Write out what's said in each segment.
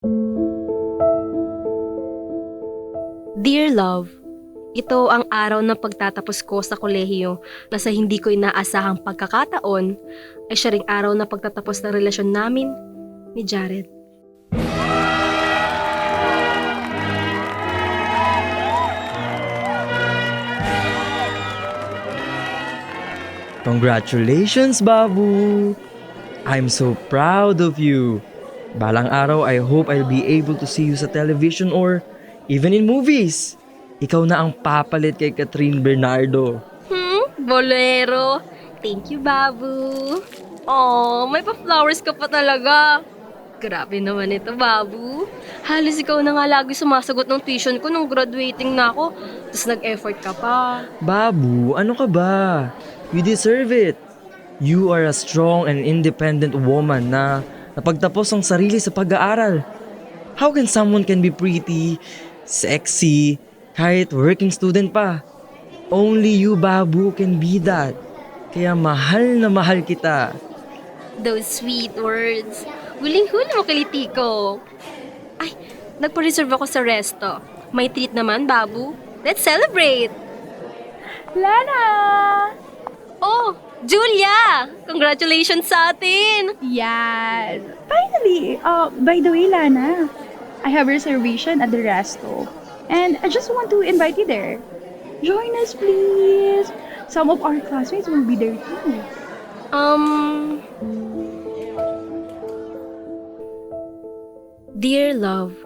Dear Love, ito ang araw ng pagtatapos ko sa kolehiyo na sa hindi ko inaasahang pagkakataon ay siya ring araw na pagtatapos ng relasyon namin ni Jared. Congratulations, Babu! I'm so proud of you. Balang araw, I hope I'll be able to see you sa television or even in movies. Ikaw na ang papalit kay Catherine Bernardo. Hmm? Bolero? Thank you, Babu. Oh, may pa-flowers ka pa talaga. Grabe naman ito, Babu. Halos ikaw na nga lagi sumasagot ng tuition ko nung graduating na ako. Tapos nag-effort ka pa. Babu, ano ka ba? You deserve it. You are a strong and independent woman na napagtapos ang sarili sa pag-aaral. How can someone can be pretty, sexy, kahit working student pa? Only you, Babu, can be that. Kaya mahal na mahal kita. Those sweet words. Huling-huli mo kiliti ko. Ay, nagpa-reserve ako sa resto. May treat naman, Babu. Let's celebrate! Lana! Oh, Julia! Congratulations sa atin! Yes! Finally! Uh, by the way, Lana, I have reservation at the resto. And I just want to invite you there. Join us, please! Some of our classmates will be there too. Um... Dear Love,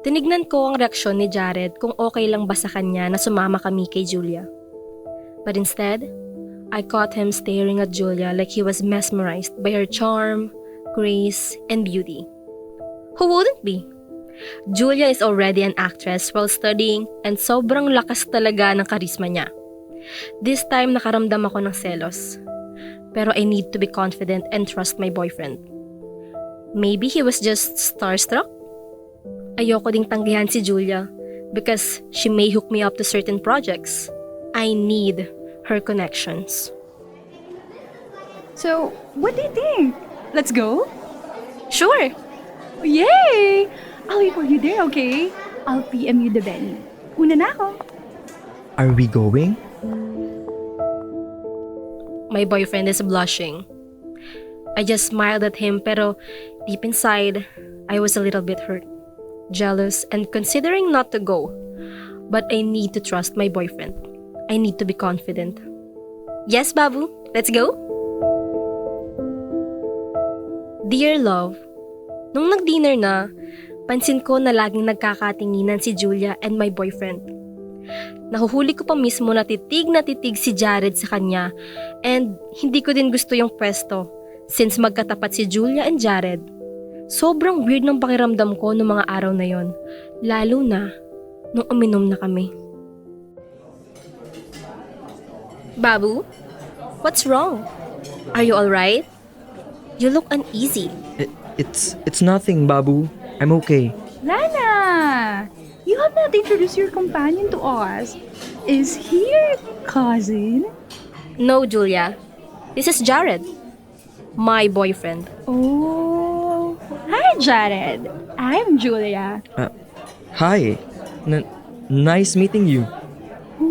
tinignan ko ang reaksyon ni Jared kung okay lang ba sa kanya na sumama kami kay Julia. But instead, I caught him staring at Julia like he was mesmerized by her charm, grace, and beauty. Who wouldn't be? Julia is already an actress while studying and sobrang lakas talaga ng karisma niya. This time nakaramdam ako ng selos. Pero I need to be confident and trust my boyfriend. Maybe he was just starstruck? Ayoko ding tanggihan si Julia because she may hook me up to certain projects. I need her connections. So, what do you think? Let's go? Sure! Yay! I'll wait for you there, okay? I'll PM you the venue. Una na ako. Are we going? My boyfriend is blushing. I just smiled at him pero deep inside, I was a little bit hurt, jealous, and considering not to go. But I need to trust my boyfriend. I need to be confident. Yes, Babu, let's go. Dear love, nung nag-dinner na, pansin ko na laging nagkakatinginan si Julia and my boyfriend. Nahuhuli ko pa mismo na titig na titig si Jared sa kanya and hindi ko din gusto yung pwesto since magkatapat si Julia and Jared. Sobrang weird ng pakiramdam ko noong mga araw na yon, lalo na nung uminom na kami. Babu, what's wrong? Are you alright? You look uneasy. It, it's it's nothing, Babu. I'm okay. Lana! You have not introduced your companion to us. Is he your cousin? No, Julia. This is Jared. My boyfriend. Oh. Hi, Jared. I'm Julia. Uh, hi. N- nice meeting you.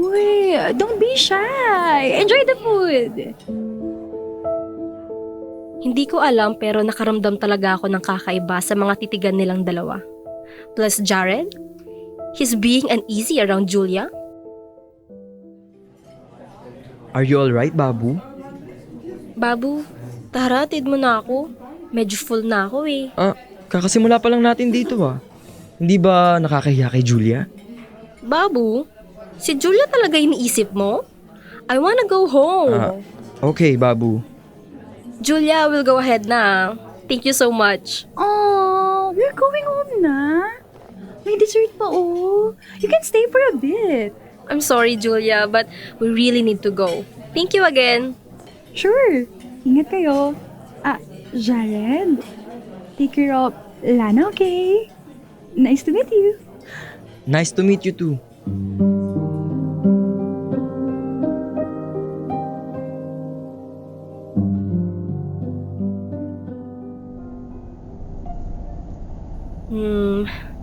Uy, don't be shy. Enjoy the food. Hindi ko alam pero nakaramdam talaga ako ng kakaiba sa mga titigan nilang dalawa. Plus Jared, he's being uneasy around Julia. Are you alright, Babu? Babu, tara, tid mo na ako. Medyo full na ako eh. Ah, kakasimula pa lang natin dito ah. Hindi ba nakakahiya kay Julia? Babu, si Julia talaga iniisip mo? I wanna go home. Ah. Okay, Babu. Julia, we'll go ahead na. Thank you so much. Oh, we're going home na. May dessert pa, oh. You can stay for a bit. I'm sorry, Julia, but we really need to go. Thank you again. Sure. Ingat kayo. Ah, Jared. Take care of Lana, okay? Nice to meet you. Nice to meet you too.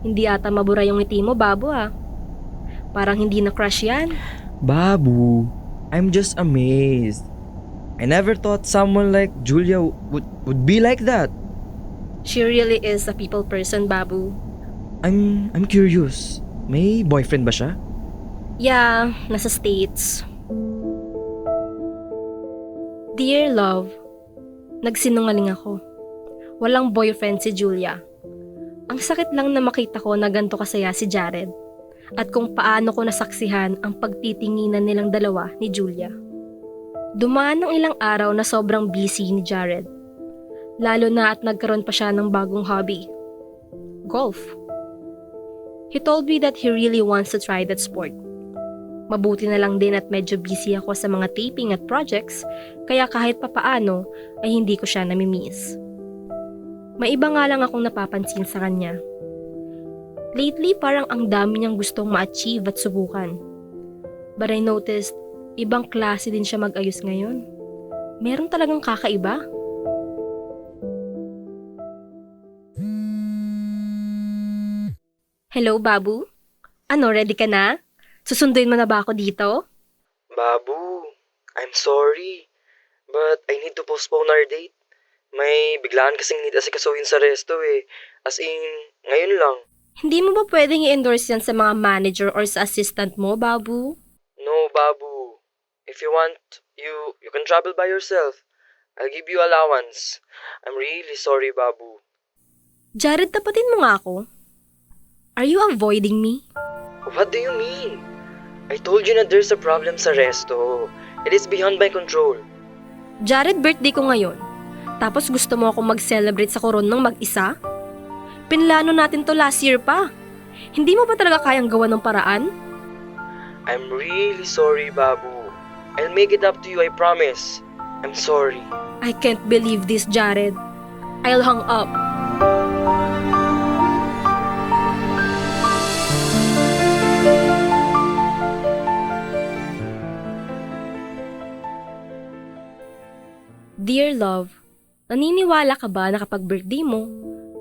Hindi ata mabura yung ngiti mo, babo ah. Parang hindi na crush yan. Babu, I'm just amazed. I never thought someone like Julia would, would be like that. She really is a people person, babu. I'm I'm curious. May boyfriend ba siya? Yeah, nasa States. Dear love, nagsinungaling ako. Walang boyfriend si Julia. Ang sakit lang na makita ko na ganito kasaya si Jared at kung paano ko nasaksihan ang pagtitinginan nilang dalawa ni Julia. Dumaan ng ilang araw na sobrang busy ni Jared. Lalo na at nagkaroon pa siya ng bagong hobby. Golf. He told me that he really wants to try that sport. Mabuti na lang din at medyo busy ako sa mga taping at projects, kaya kahit papaano ay hindi ko siya namimiss. May iba nga lang akong napapansin sa kanya. Lately, parang ang dami niyang gustong ma-achieve at subukan. But I noticed, ibang klase din siya mag-ayos ngayon. Meron talagang kakaiba. Hello, Babu? Ano, ready ka na? Susunduin mo na ba ako dito? Babu, I'm sorry. But I need to postpone our date. May biglaan kasing need asikasuhin sa resto eh. As in, ngayon lang. Hindi mo ba pwedeng i-endorse yan sa mga manager or sa assistant mo, Babu? No, Babu. If you want, you you can travel by yourself. I'll give you allowance. I'm really sorry, Babu. Jared, tapatin mo nga ako. Are you avoiding me? What do you mean? I told you na there's a problem sa resto. It is beyond my control. Jared, birthday ko ngayon. Tapos gusto mo akong mag-celebrate sa koron ng mag-isa? Pinlano natin to last year pa. Hindi mo ba talaga kayang gawa ng paraan? I'm really sorry, Babu. I'll make it up to you, I promise. I'm sorry. I can't believe this, Jared. I'll hang up. Dear love, naniniwala ka ba na kapag birthday mo,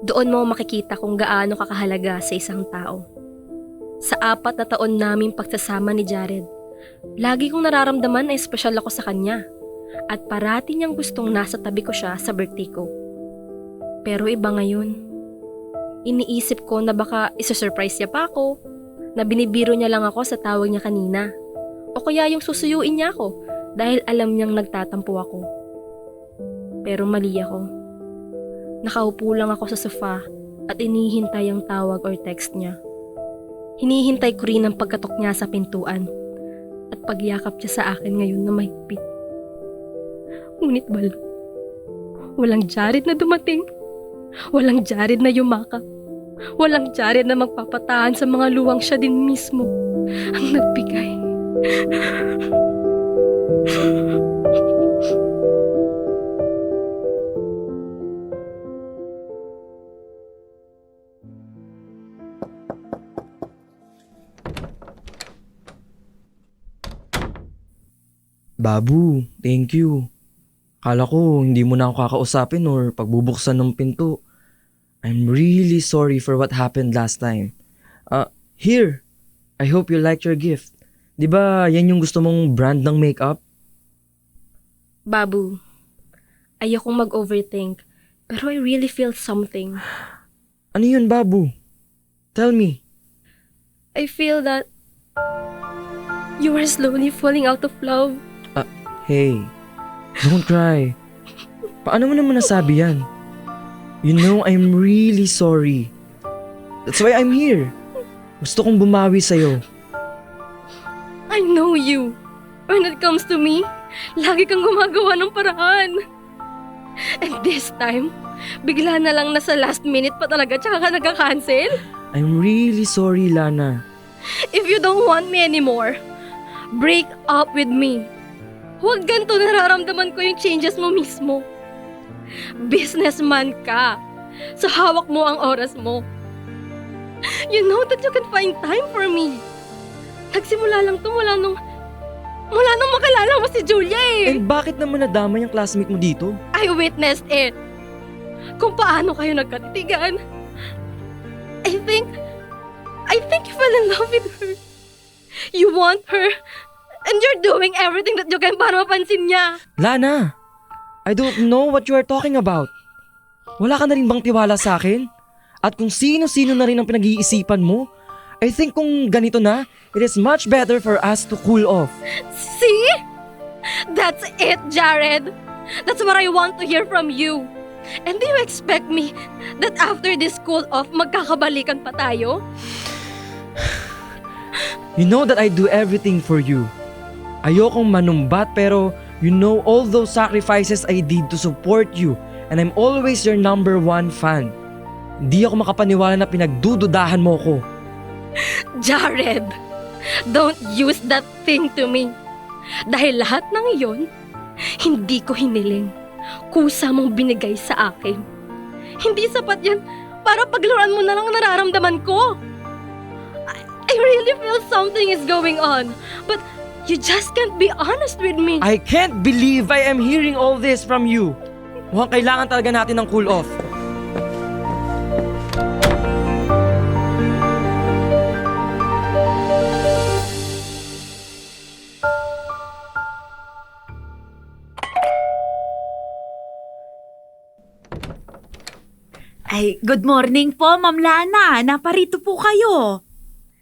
doon mo makikita kung gaano kakahalaga sa isang tao? Sa apat na taon naming pagsasama ni Jared, lagi kong nararamdaman na espesyal ako sa kanya at parati niyang gustong nasa tabi ko siya sa birthday ko. Pero iba ngayon. Iniisip ko na baka isa-surprise niya pa ako, na binibiro niya lang ako sa tawag niya kanina. O kaya yung susuyuin niya ako dahil alam niyang nagtatampo ako. Pero mali ako. Nakaupo lang ako sa sofa at inihintay ang tawag or text niya. Hinihintay ko rin ang pagkatok niya sa pintuan at pagyakap niya sa akin ngayon na mahigpit. Ngunit balo. Walang Jared na dumating. Walang Jared na yumakap. Walang Jared na magpapataan sa mga luwang siya din mismo ang nagbigay. Babu, thank you. Kala ko hindi mo na ako kakausapin or pagbubuksan ng pinto. I'm really sorry for what happened last time. Uh, here. I hope you liked your gift. 'Di ba yan yung gusto mong brand ng makeup? Babu, ayokong mag-overthink, pero I really feel something. Ano yun, Babu? Tell me. I feel that you are slowly falling out of love. Hey, don't cry. Paano mo naman nasabi yan? You know, I'm really sorry. That's why I'm here. Gusto kong bumawi sa'yo. I know you. When it comes to me, lagi kang gumagawa ng paraan. And this time, bigla na lang nasa last minute pa talaga tsaka ka nagka-cancel. I'm really sorry, Lana. If you don't want me anymore, break up with me. Huwag ganito nararamdaman ko yung changes mo mismo. Businessman ka. So hawak mo ang oras mo. You know that you can find time for me. Nagsimula lang to mula nung... Mula nung makilala mo si Julia eh. And bakit naman nadama yung classmate mo dito? I witnessed it. Kung paano kayo nagkatitigan. I think, I think you fell in love with her. You want her, and you're doing everything that you can para mapansin niya. Lana, I don't know what you are talking about. Wala ka na rin bang tiwala sa akin? At kung sino-sino na rin ang pinag-iisipan mo, I think kung ganito na, it is much better for us to cool off. See? That's it, Jared. That's what I want to hear from you. And do you expect me that after this cool off, magkakabalikan pa tayo? You know that I do everything for you. Ayokong manumbat pero you know all those sacrifices I did to support you and I'm always your number one fan. Hindi ako makapaniwala na pinagdududahan mo ko. Jared, don't use that thing to me. Dahil lahat ng iyon, hindi ko hiniling. Kusa mong binigay sa akin. Hindi sapat yan para paglaruan mo na lang ang nararamdaman ko. I, I really feel something is going on. But you just can't be honest with me. I can't believe I am hearing all this from you. Mukhang kailangan talaga natin ng cool off. Ay, good morning po, Ma'am Lana. Naparito po kayo.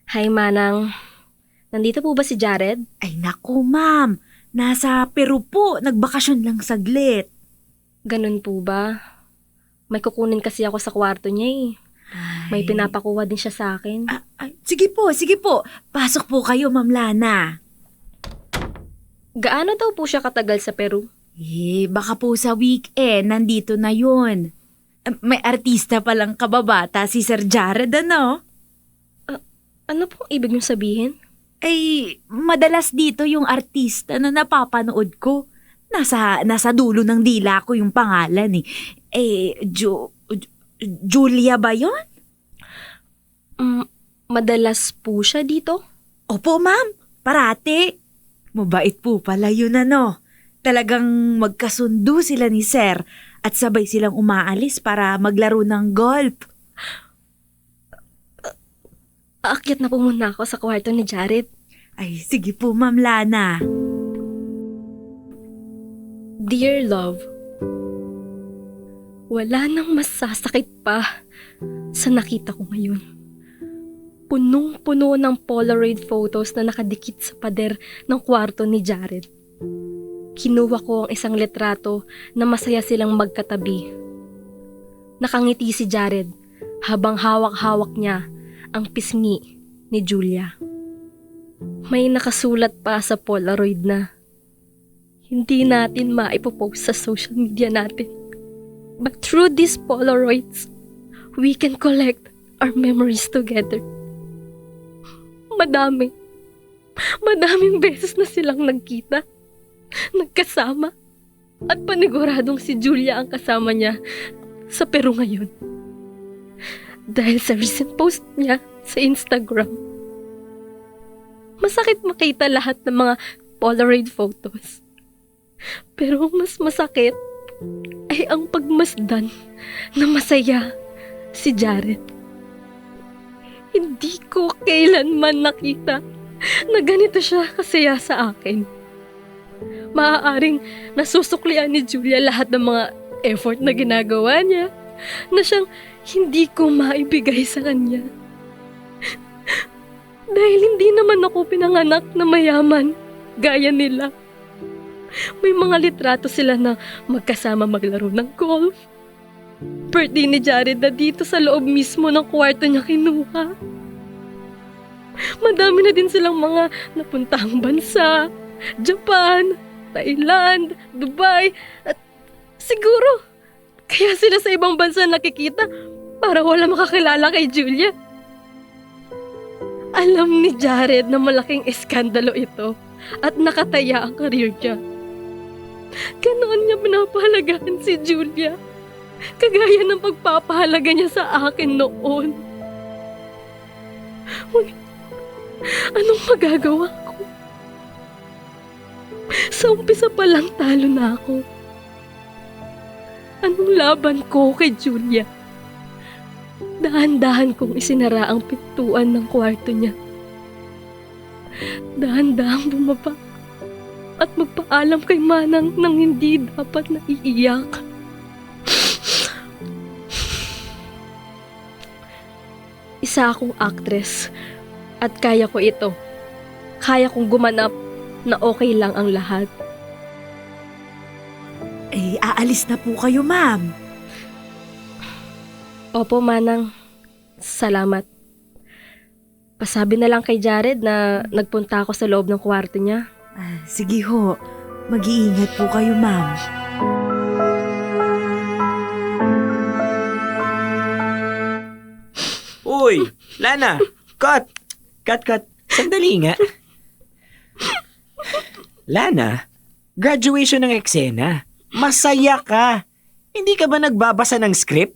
Hi, Manang. Nandito po ba si Jared? Ay, naku, Ma'am. Nasa Peru po. Nagbakasyon lang saglit. Ganun po ba? May kukunin kasi ako sa kwarto niya eh. May Ay. pinapakuha din siya sa akin. Ah, ay, sige po, sige po. Pasok po kayo, Ma'am Lana. Gaano daw po siya katagal sa Peru? Eh, baka po sa weekend, nandito na yun. Ah, May artista palang kababata, si Sir Jared, ano? Ano pong ibig niyong sabihin? Ay, madalas dito yung artista na napapanood ko. Nasa, nasa dulo ng dila ko yung pangalan eh. Eh, Ju, Ju- Julia ba yon? Mm, madalas po siya dito? Opo, ma'am. Parati. Mabait po pala yun, ano. Talagang magkasundo sila ni Sir at sabay silang umaalis para maglaro ng golf. Aakyat na po muna ako sa kwarto ni Jared. Ay, sige po, Ma'am Lana. Dear love, wala nang masasakit pa sa nakita ko ngayon. Punong-puno ng Polaroid photos na nakadikit sa pader ng kwarto ni Jared. Kinuha ko ang isang litrato na masaya silang magkatabi. Nakangiti si Jared habang hawak-hawak niya ang pisngi ni Julia. May nakasulat pa sa Polaroid na hindi natin maipopost sa social media natin. But through these Polaroids, we can collect our memories together. Madami. Madaming beses na silang nagkita, nagkasama, at paniguradong si Julia ang kasama niya sa Peru ngayon. Dahil sa recent post niya sa Instagram. Masakit makita lahat ng mga Polaroid photos. Pero ang mas masakit ay ang pagmasdan na masaya si Jared. Hindi ko kailanman nakita na ganito siya kasaya sa akin. Maaaring nasusuklian ni Julia lahat ng mga effort na ginagawa niya na siyang hindi ko maibigay sa kanya. Dahil hindi naman ako pinanganak na mayaman gaya nila. May mga litrato sila na magkasama maglaro ng golf. Birthday ni Jared na dito sa loob mismo ng kwarto niya kinuha. Madami na din silang mga napuntahang bansa. Japan, Thailand, Dubai, at siguro kaya sila sa ibang bansa nakikita para wala makakilala kay Julia. Alam ni Jared na malaking eskandalo ito at nakataya ang karir niya. Ganoon niya pinapahalagahan si Julia. Kagaya ng pagpapahalaga niya sa akin noon. Anong magagawa ko? Sa umpisa pa lang talo na ako. Anong laban ko kay Julia? Dahan-dahan kong isinara ang pintuan ng kwarto niya. Dahan-dahan bumaba at magpaalam kay Manang nang hindi dapat na iiyak. Isa akong actress at kaya ko ito. Kaya kong gumanap na okay lang ang lahat. Aalis na po kayo, ma'am. Opo, Manang. Salamat. Pasabi na lang kay Jared na nagpunta ako sa loob ng kwarto niya. Ah, sige ho. Mag-iingat po kayo, ma'am. Uy, Lana, cut! Cut, cut. Sandali nga. Lana, graduation ng eksena. Masaya ka. Hindi ka ba nagbabasa ng script?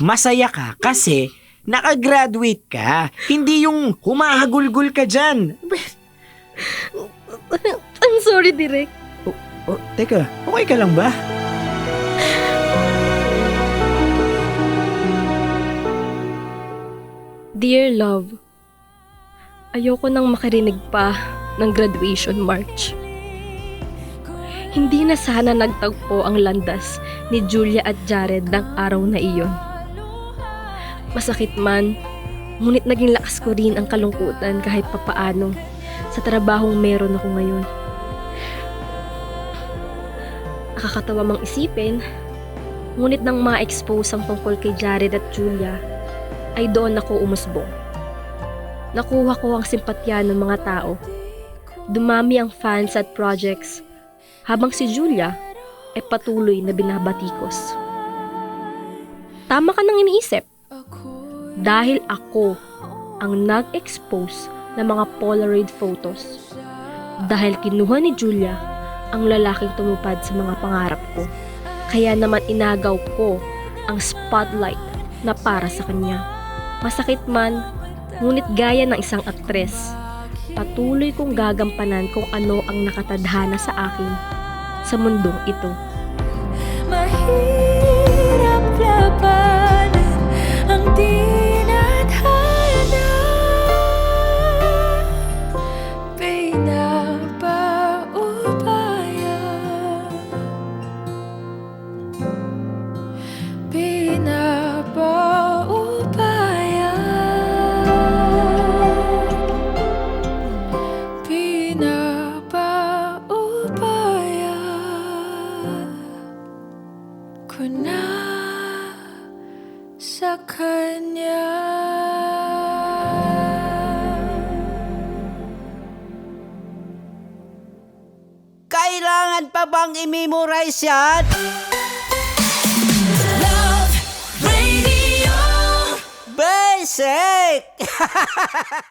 Masaya ka kasi nakagraduate ka. Hindi yung humahagulgul ka dyan. I'm sorry, Direk. Oh, teka, okay ka lang ba? Dear love, ayoko nang makarinig pa ng graduation march. Hindi na sana nagtagpo ang landas ni Julia at Jared ng araw na iyon. Masakit man, ngunit naging lakas ko rin ang kalungkutan kahit papaano sa trabahong meron ako ngayon. Nakakatawa mang isipin, ngunit nang ma-expose ang tungkol kay Jared at Julia, ay doon ako umusbong. Nakuha ko ang simpatya ng mga tao. Dumami ang fans at projects, habang si Julia ay patuloy na binabatikos. Tama ka nang iniisip. Dahil ako ang nag-expose ng mga Polaroid photos. Dahil kinuha ni Julia ang lalaking tumupad sa mga pangarap ko. Kaya naman inagaw ko ang spotlight na para sa kanya. Masakit man, ngunit gaya ng isang aktres, patuloy kong gagampanan kung ano ang nakatadhana sa akin sa mundong ito. Mahirap labanan ang tinadhana i-memorize? Love Radio. Basic!